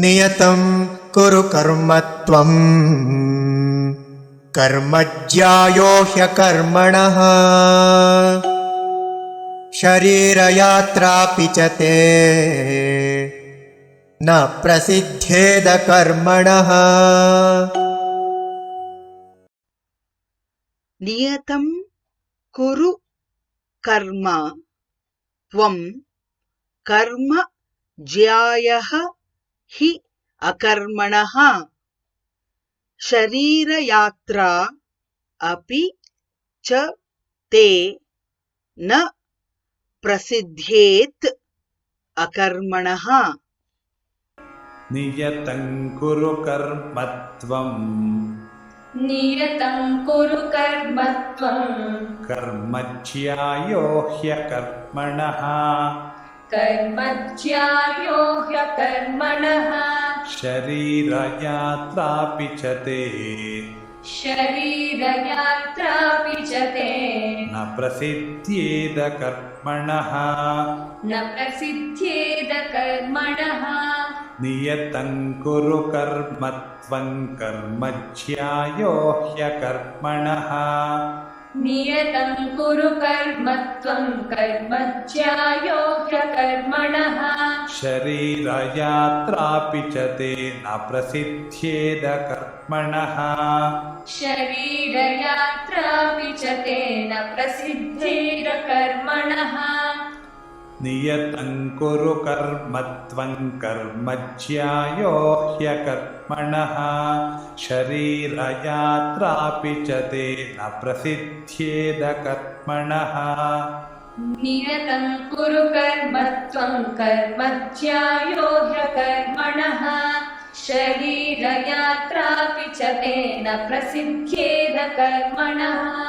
नियतं कुरु कर्म त्वम् कर्मज्यायो ह्यकर्मणः शरीरयात्रापि च ते न प्रसिद्धेद कर्मणः नियतं कुरु कर्म त्वं कर्म ज्यायः हि अकर्मणः। शरीरयात्रा अपि च ते न प्रसिद्धेत् अकर्मणः। नियतं कुरु कर्म त्वम् नियतं कुरु कर्म त्वम् कर्मज्यायो ह्यकर्मणः कर्मज्यायो ह्यकर्मणः शरीरयात्रापि च ते। शरीरयात्रापि च ते। न प्रसिद्ध्येद कर्मणः। न प्रसिद्ध्येद कर्मणः। नियतं कुरु कर्म त्वं कर्मज्यायो ह्यकर्मणः नियतं कुरु कर्म त्वं कर्मज्यायो ह्यकर्मणः शरीरयात्रापि च ते न प्रसिद्ध्येद कर्मणः शरीरयात्रापि च तेन प्रसिद्धेद कर्मणः नियतं कुरु कर्म त्वं कर्मज्यायो ह्यकर्मणः शरीरयात्रापि च ते न प्रसिद्ध्येद कर्मणः नियतं कुरु कर्म त्वं कर्मज्यायो ह्यकर्मणः शरीरयात्रापि च तेन प्रसिद्धेद कर्मणः